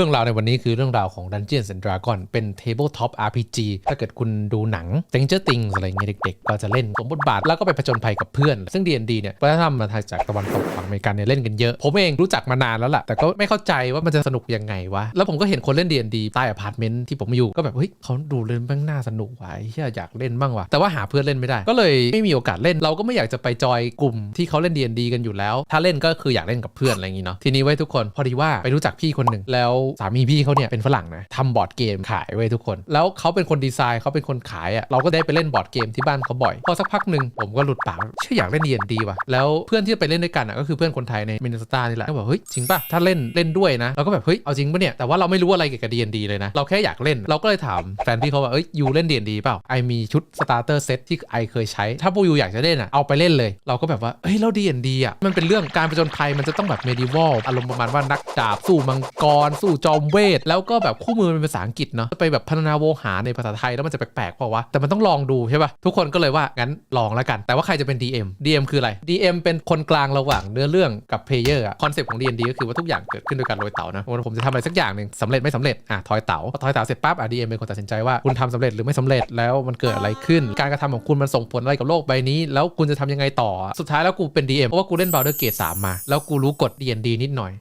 รื่องราวในวันนี้คือเรื่องราวของ Dungeons and Dragons เป็น Tabletop RPG ถ้าเกิดคุณดูหนัง Stranger Things อะไรเงี้ยเด็กๆ ก็จะเล่นสมบทบาทแล้วก็ไปผจญภัยกับเพื่อน ซึ่ง D&D เนี่ยวัฒนธรรมมาจากตะวันตกฝั่งอเมริกันเนี่ยเล่นกันเยอะ ผมเองรู้จักมานานแล้วล่ะ แต่ก็ไม่เข้าใจว่ามันจะสนุกยังไงวะ แล้วผมก็เห็นคนเล่น D&D ใต้อพาร์ตเมนต์ที่ผมอยู่ก็แบบเฮ้ยเขาดูเล่นบ้างน่าสนุกว่ะเฮียอยากเล่นบ้างว่ะแต่ว่าหาเพื่อนเล่นไม่ได้ ก็เลยไม่มีโอกาสเล่นเราก็ไม่อยากจะไปจอยกลุ่มที่เขาเล่น D&D กันอยู่แล้ว ถ้าเล่นก็คืออยากเล่นกับเพื่อนอะไรอย่างงี้เนาะทีนี้ไว้ทุกคนพอดีว่าไปรู้จักพี่คนหนึ่งแล้วสามีพี่เขาเนี่ยเป็นฝรั่งนะทำบอร์ดเกมขายไว้ทุกคน แล้วเขาเป็นคนดีไซน์เขาเป็นคนขายอะ่ะเราก็ได้ไปเล่นบอร์ดเกมที่บ้านเขาบ่อย พอสักพักหนึ่งผมก็หลุดปากเชื่ออยากเล่น D&D ว่ะแล้วเพื่อนที่ไปเล่นด้วยกันอะก็คือเพื่อนคนไทยในมินนิสตานี่แหละก็บอกเฮ้ยจริงป่ะถ้าเล่นเล่นด้วยนะเราก็แบบเฮ้ยเอาจริงปะเนี่ยแต่ว่าเราไม่รู้อะไรเกี่ยวกับ D&D เลยนะเราแค่อยากเล่นเราก็เลยถามแฟนพี่เขาว่าเอ้ยยูเล่น D&D เปล่าไอมีชุดสตาร์เตอร์เซตที่ไอเคยใช้ ถ้าพวกยูอยากจะเล่นอะเอาไปเล่นเลย เราก็แบบว่าเฮ้ยแล้ว D&D อะมันเป็นเรื่องการผจญภัยมันจะต้องแบบเมดิวอลอารมณ์ประมาณว่านักดาบสู้มังกรสู้จอมเวท แล้วก็แบบคู่มือเป็นภาษาอังกฤษเนาะไปแบบพัฒนาโวหารในภาษาไทยแล้วมันจะแปลกๆเปล่าวะแต่มันต้องลองดูใช่ปะทุกคนก็เลยว่างั้นลองแล้วกัน แต่ว่าใครจะเป็น DM DM คืออะไร DM เป็นคนกลางระหว่างเนื้อเรื่องกับเพลเยอร์อะคอนเซปต์ของ D&D ก็คือว่าทุกอย่างเกิดขึ้นโดยการโรยเต๋านะว่าผมจะทำอะไรสักอย่างหนึ่งสำเร็จไม่สำเร็จอะทอยเต๋าพอทอยเต๋าเสร็จปั๊บอะ DM เป็นคนตัดสินใจว่าคุณทำสำเร็จหรือไม่สำเร็จแล้วมันเกิดอะไรขึ้น การกระทำของคุณมันส่งผลอะไรกับโลกใบนี้ แล้วคุณจะทำยังไงต่อสุดท้ายแล้วกูเป็น DM เพราะว่ากูเล่น Baldur's Gate 3มา แล้วกูรู้กฎ D&D นิดหน่อย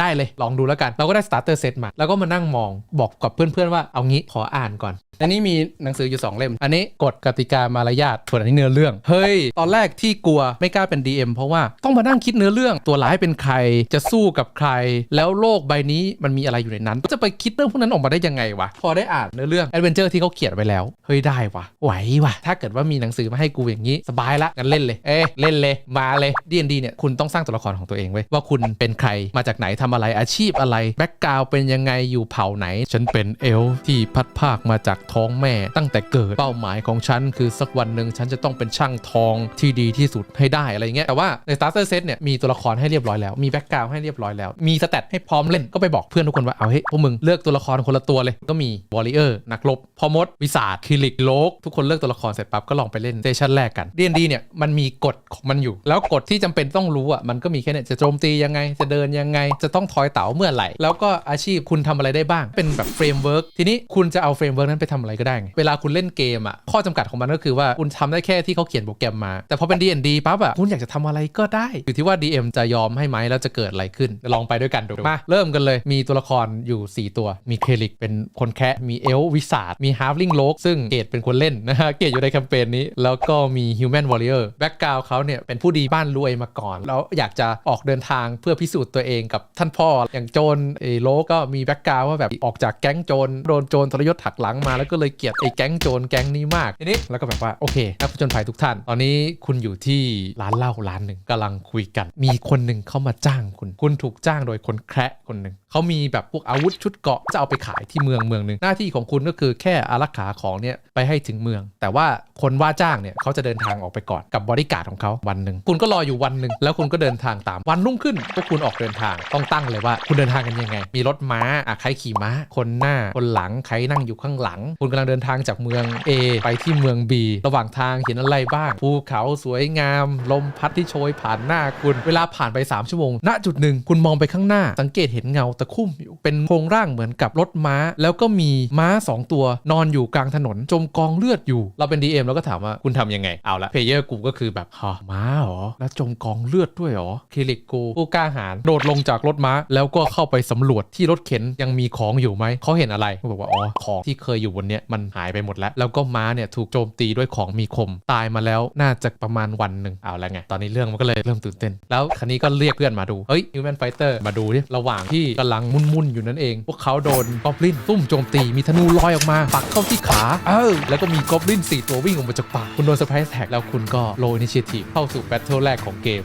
ได้เลยลองดูแล้วกัน เราก็ได้ starter set มา แล้วก็มานั่งมองบอกกับเพื่อนๆว่าเอางี้ขออ่านก่อน อันนี้มีหนังสืออยู่ 2 เล่ม อันนี้กฎกติกามารยาทส่วนอันนี้เนื้อเรื่อง เฮ้ย ตอนแรกที่กลัวไม่กล้าเป็น DM เพราะว่าต้องมานั่งคิดเนื้อเรื่อง ตัวร้ายเป็นใครจะสู้กับใคร แล้วโลกใบนี้มันมีอะไรอยู่ในนั้น จะไปคิดเรื่องพวกนั้นออกมาได้ยังไงวะพอได้อ่านเนื้อเรื่อง Adventure ที่เขาเขียนไว้แล้วเฮ้ยได้วะไหววะถ้าเกิดว่ามีหนังสือมาให้กูอย่างนี้สบายละงั้นเล่นเลยเอ๊ะเล่นเลยมาเลย D&D เนี่ยคุณต้องสร้างตัวละครของตัวเองไว้ยว่าคุณเป็นใครมาจากไหนทำอะไรอาชีพอะไรแบ็กกราวเป็นยังไงอยู่เผ่าไหน ฉันเป็นเอลที่พัดภาคมาจากท้องแม่ ตั้งแต่เกิดเป้าหมายของฉัน คือสักวันหนึ่งฉันจะต้องเป็นช่างทองที่ดีที่สุดให้ได้อะไรเงี้ยแต่ว่าใน starter set เนี่ยมีตัวละครให้เรียบร้อยแล้วมีแบ็กกราวให้เรียบร้อยแล้วมีสเตตให้พร้อมเล่นก็ไปบอกเพื่อนทุกคนว่าเอาเฮ้ยพวกมึงเลือกตัวละครคนละตัวเลยก็มีวอริเออร์นักรบพอมดวิสาดคิลิกโลกทุกคนเลือกตัวละครเสร็จปั๊บก็ลองไปเล่นเซสชั่นแรกกัน D&D เนี่ยมันมีกฎของมันอยู่ แล้วกฎที่จำเป็นต้องรู้อะมันก็มีแค่เนี่ยจะโจมตียังไงจะเดินยังไงจะต้องทอยเต๋าเมื่อไหร่ แล้วก็อาชีพคุณทำอะไรได้บ้าง เป็นแบบเฟรมเวิร์กทีนี้คุณจะเอาเฟรมเวิร์กนั้นไปทำอะไรก็ได้ เวลาคุณเล่นเกมอะข้อจำกัดของมันก็คือว่าคุณทำได้แค่ที่เขาเขียนโปรแกรมมา แต่พอเป็น D&D ปั๊บอะคุณอยากจะทำอะไรก็ได้ อยู่ที่ว่า DM จะยอมให้ไหมแล้วจะเกิดอะไรขึ้นลองไปด้วยกันดูมาเริ่มกันเลยมีตัวละครอยู่ 4 ตัวมีเคลิกเป็นคนแคะมีเอลวิสาดมีฮาร์ฟลิงโลกซึ่งเกตเป็นคนเล่นนะฮะเกตอยู่ในแคมเปญนี้ แล้วก็มีฮิวแมนวอริเออร์แบ็กกราวเขาเนี่ยเป็นผู้ดีบ้านรวยมาก่อน แล้วอยากจะออกเดินทางเพื่อพิสูจน์ตัวเองกับท่านพ่ออย่างโจรไอโลกก็มีแบ็กกราวว่าแบบออกจากแก๊งโจรโดนโจรทรยศถักหลังมาแล้วก็เลยเกลียดไอ้แก๊งโจรแก๊งนี้มากทีนี้แล้วก็แบบว่าโอเคนักผจญภัยทุกท่าน ตอนนี้คุณอยู่ที่ร้านเหล้าร้านหนึ่งกำลังคุยกัน มีคนหนึ่งเข้ามาจ้างคุณ คุณถูกจ้างโดยคนแคระคนหนึ่ง เขามีแบบพวกอาวุธชุดเกาะจะเอาไปขายที่เมืองเมืองหนึ่งหน้าที่ของคุณก็คือแค่อารักขาของเนี่ยไปให้ถึงเมือง แต่ว่าคนว่าจ้างเนี่ยเขาจะเดินทางออกไปก่อนกับบริการของเขาวันหนึ่งคุณก็รออยู่วันหนึ่งแล้วคุณก็เดินทางตามวันรุ่งขึ้นพวกคุณออกเดินทางต้องตั้งเลยว่า คุณเดินทางกันยังไง มีรถม้าอะใครขี่ม้า คนหน้าคนหลังใครนั่งอยู่ข้างหลัง คุณกำลังเดินทางจากเมือง A ไปที่เมือง B ระหว่างทางเห็นอะไรบ้างภูเขาสวยงาม ลมพัดที่โชยผ่านหน้าคุณ เวลาผ่านไป 3 ชั่วโมงณจุดหนึ่งคุณมองไปข้างหน้าสังเกตเห็นเงาตะคุ่มอยู่ เป็นโครงร่างเหมือนกับรถม้า แล้วก็มีม้า 2 ตัวนอนอยู่กลางถนน จมกองเลือดอยู่ เราเป็น DM เราก็ถามว่าคุณทำยังไง เอาละเพเยอร์กูก็คือแบบฮะม้าเหรอ แล้วจมกองเลือดด้วยเหรอเคลิกกูผู้กล้าหาญโดดลงจากรถม้า แล้วก็เข้าไปสำรวจที่รถเข็นยังมีของอยู่ไหมเขาเห็นอะไรเขาบอกว่าอ๋อของที่เคยอยู่บนเนี้ยมันหายไปหมดแล้ว แล้วก็ม้าเนี่ยถูกโจมตีด้วยของมีคมตายมาแล้วน่าจะประมาณวันหนึ่งเอาแล้วไงตอนนี้เรื่องมันก็เลยเริ่มตื่นเต้น แล้วคันนี้ก็เรียกเพื่อนมาดูเฮ้ย Human Fighter มาดูดิระหว่างที่กำลังมุ่นอยู่นั่นเอง พวกเขาโดนกอบลินตุ้มโจมตีมีธนูลอยออกมา ปักเข้าที่ขา เออ แล้วก็มีกอบลิน4 ตัววิ่งออกมาจากปากคุณโดน surprise attack แล้วคุณก็โลอินิชทีฟเข้าสู่แบทเทิลแรกของเกม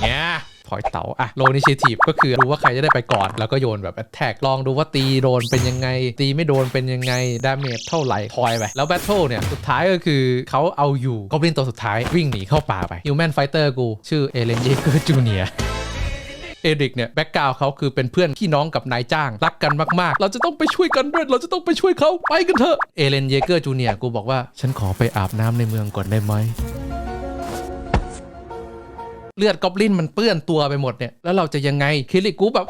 เนี่ยถอยเต๋าอะโลนิเชทีฟก็คือดูว่าใครจะได้ไปก่อน แล้วก็โยนแบบแท็กลองดูว่าตีโดนเป็นยังไง ตีไม่โดนเป็นยังไง ดาเมจเท่าไหร่ทอยไป แล้วแบทเทิลเนี่ย สุดท้ายก็คือเขาเอาอยู่ก็เป็นตัวสุดท้ายวิ่งหนีเข้าป่าไปฮิวแมนไฟเตอร์กู ชื่อเอเลนเยเกอร์จูเนีย เอริกเนี่ยแบ็กกราวเขาคือเป็นเพื่อนพี่น้องกับนายจ้าง รักกันมากๆ เราจะต้องไปช่วยกันด้วยเราจะต้องไปช่วยเขาไปกันเถอะเอเลนเยเกอร์จูเนียกูบอกว่าฉันขอไปอาบน้ำในเมืองก่อนได้ไหมเลือดกอบลินมันเปื้อนตัวไปหมดเนี่ยแล้วเราจะยังไงคิริกูแบบ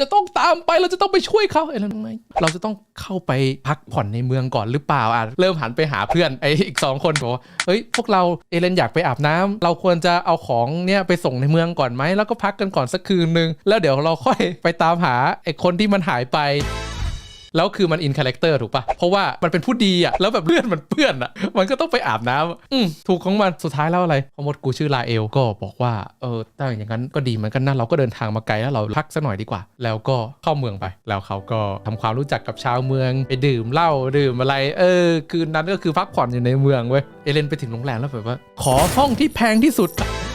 จะต้องตามไปเราจะต้องไปช่วยเขาเอเลนไม่เราจะต้องเข้าไปพักผ่อนในเมืองก่อนหรือเปล่าอะเริ่มหันไปหาเพื่อนไอ้อีกสองคนบอกว่าเฮ้ยพวกเราเอเลนอยากไปอาบน้ำเราควรจะเอาของเนี่ยไปส่งในเมืองก่อนไหมแล้วก็พักกันก่อนสักคืนนึงแล้วเดี๋ยวเราค่อยไปตามหาไอ้คนที่มันหายไป แล้วคือมันอินคาแรคเตอร์ถูกปะเพราะว่ามันเป็นผู้ดีอะแล้วแบบเพื่อนมันเปื้อนอะมันก็ต้องไปอาบน้ำอืมถูกของมันสุดท้ายแล้วอะไรพอมดกูชื่อลาเอลก็บอกว่าเออถ้าอย่างนั้นก็ดีเหมือนกันนะเราก็เดินทางมาไกลแล้วเราพักสักหน่อยดีกว่า แล้วก็เข้าเมืองไป แล้วเขาก็ทำความรู้จักกับชาวเมืองไปดื่มเหล้าดื่มอะไร เออ คืนนั้นก็คือพักผ่อนอยู่ในเมืองเว้ยเอเลนไปถึงโรงแรมแล้วแบบว่า ขอห้องที่แพงที่สุด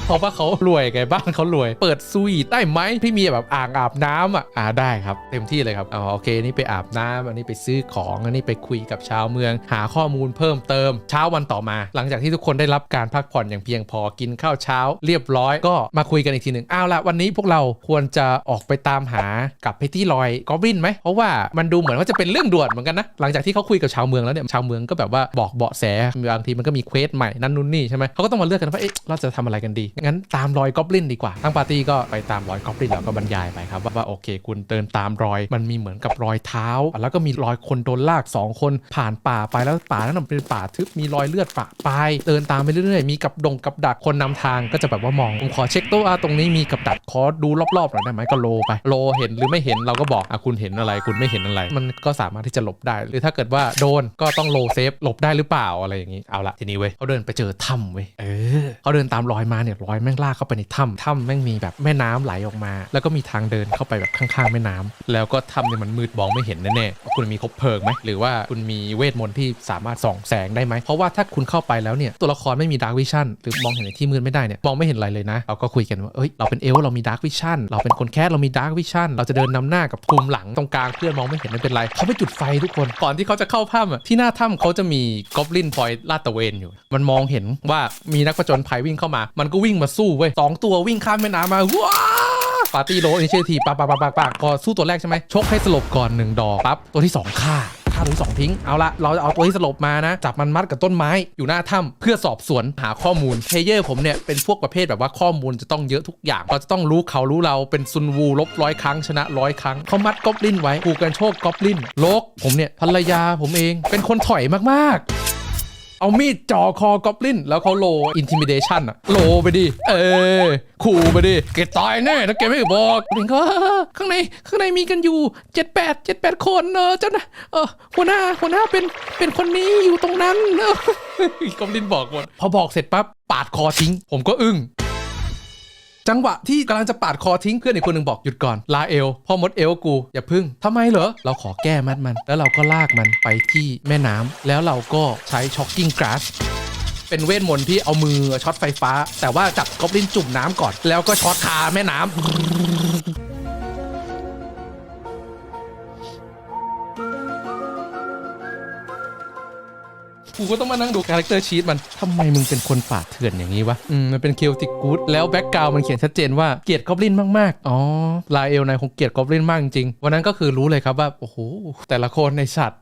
เพราะว่าเขารวยไงบ้านเขารวย เปิดสวีทได้ไหมพี่มีแบบอ่างอาบน้ำอะอ่าได้ครับ เต็มที่เลยครับอ๋อโอเคนี่ไปอาบน้ำอันนี้ไปซื้อของอันนี้ไปคุยกับชาวเมือง หาข้อมูลเพิ่มเติม เช้าวันต่อมา หลังจากที่ทุกคนได้รับการพักผ่อนอย่างเพียงพอกินข้าวเช้า เรียบร้อยก็มาคุยกันอีกทีหนึ่งอ้าวละวันนี้พวกเราควรจะออกไปตามหากับไปที่ลอยกอบลินไหมเพราะว่ามันดูเหมือนว่าจะเป็นเรื่องด่วนเหมือนกันนะหลังจากที่เขาคุยกับชาวเมืองแล้วเนี่ยชาวเมืองก็แบบว่าบอกเบาะแสบางทีมันก็มีเควสใหม่นั่นนู่นนี่ใช่ไหมเขาก็ต้องมาเลือกกันว่าเอ๊ะเราจะทำอะไรกันดีงั้นตามรอยกอบลินดีกว่าทั้งปาร์ตี้ก็ไปตามรอยกอบลินแล้วก็บรรยายไปครับว่าวาโอเค คุณเดินตามรอย มันมีเหมือนกับรอยเท้า แล้วก็มีรอยคนโดนลากสองคนผ่านป่าไปแล้วป่านั้นเป็นป่าทึบมีรอยเลือดปะปลายเดินตามไปเรื่อยๆมีกับดงกับดักคนนำทางก็จะแบบว่ามองผมขอเช็คตัวอะตรงนี้มีกับดักขอดูรอบๆหน่อยได้ไหมก็โลไปโลเห็นหรือไม่เห็นเราก็บอกอะคุณเห็นอะไรคุณไม่เห็นอะไร มันก็สามารถที่จะหลบได้ หรือถ้าเกิดว่าโดนก็ต้องโลเซฟหลบได้หรือเปล่าอะไรอย่างนี้เอาละทีนี้เว้ยเขาเดินไปเจอถ้ำเว้ยเออเขาเดินตามรอยมาเนี่ยรอยแม่งลากเข้าไปในถ้ำถ้ำแม่งมีแบบแม่น้ำไหลออกมา แล้วก็มีทางเดินเข้าไปแบบข้างๆแม่น้ำแล้วก็ถ้ำเนี่ยมันมืดมองไม่เห็นแน่ๆคุณมีคบเพลิงไหมหรือว่าคุณมีเวทมนต์ที่สามารถส่องแสงได้ไหมเพราะว่าถ้าคุณเข้าไปแล้วเนี่ยตัวละครไม่มีดาร์กวิชั่นหรือมองเห็นในที่มืดไม่ได้เนี่ยมองไม่เห็นอะไรเลยนะเราก็คุยกันว่าเอ้ยเราเป็นเอล์เรามีดาร์กวิชั่นเราเป็นคนแคสเรามีดาร์กวิชั่นเราจะเดินนำหน้ากับภูมิหลังตรงกลางเพื่อนมองไม่เห็นไม่เป็นไรเขาไปจุดไฟทุกคนก่อนที่เขาจะเข้าถ้ำที่หน้าถ้ำเขาจะมีกอบลินพอยลาดตะเวนอยู่ มันมองเห็นว่ามีนักผจญภัยวิ่งเข้ามา มันก็วิ่งมาสู้เว้ยสองตัววิ่งข้ามแม่น้ำมาว้าปาร์ตี้โรอินิเชทีปะปะปะปะปะพอสู้ตัวแรกใช่ไหมชกให้สลบก่อนหนึ่งดอกปั๊บตัวที่สองฆ่าฆ่าตัวที่สองทิ้ง เอาละเราจะเอาตัวที่สลบมานะ จับมันมัดกับต้นไม้อยู่หน้าถ้ำเพื่อสอบสวนหาข้อมูลเพลเยอร์ผมเนี่ยเป็นพวกประเภทแบบว่าข้อมูลจะต้องเยอะทุกอย่าง เราจะต้องรู้เขารู้เราเป็นซุนวูลบร้อยครั้งชนะร้อยครั้งเขามัดก๊อบลินไว้ผูกกันโชคก๊อบลินโลกผมเนี่ยภรรยาผมเองเป็นคนถอยมากๆ เอามีดจ่อคอกอบลิน แล้วเขาโลอินทิมิเดชันอะโลไปดิ เออขู่ไปดิแกตายแน่ถ้าแกไม่บอกเองก็ข้างในข้างในมีกันอยู่เจ็ดแปดเจ็ดแปดคนเนอะเจ้านะเออหัวหน้าหัวหน้าเป็นเป็นคนนี้อยู่ตรงนั้นเออกอบลินบอกหมดพอบอกเสร็จปั๊บปาดคอทิ้ง ผมก็อึ้ง จังหวะที่กำลังจะปาดคอทิ้งเพื่อนอีกคนหนึ่งบอกหยุดก่อนลาเอลพ่อมดเอลกู อย่าพึ่งทำไมเหรอเราขอแก้มัดมัน แล้วเราก็ลากมันไปที่แม่น้ำแล้วเราก็ใช้ช็อกกิ้งกราสเป็นเวทมนต์ที่เอามือช็อตไฟฟ้า แต่ว่าจับกอบลินจุ่มน้ำก่อน แล้วก็ช็อตคาแม่น้ำ กูก็ต้องมานั่งดูคาแรคเตอร์ชีตมันทำไมมึงเป็นคนป่าดเถื่อนอย่างนี้วะอืมมันเป็นเคลติกกูดแล้วแบ็กกราวมันเขียนชัดเจนว่าเกลียดกอบลินมากๆอ๋อลาเอลนายคงเกลียดกอบลินมากจริงๆวันนั้นก็คือรู้เลยครับว่าโอ้โหแต่ละคนในสัตว์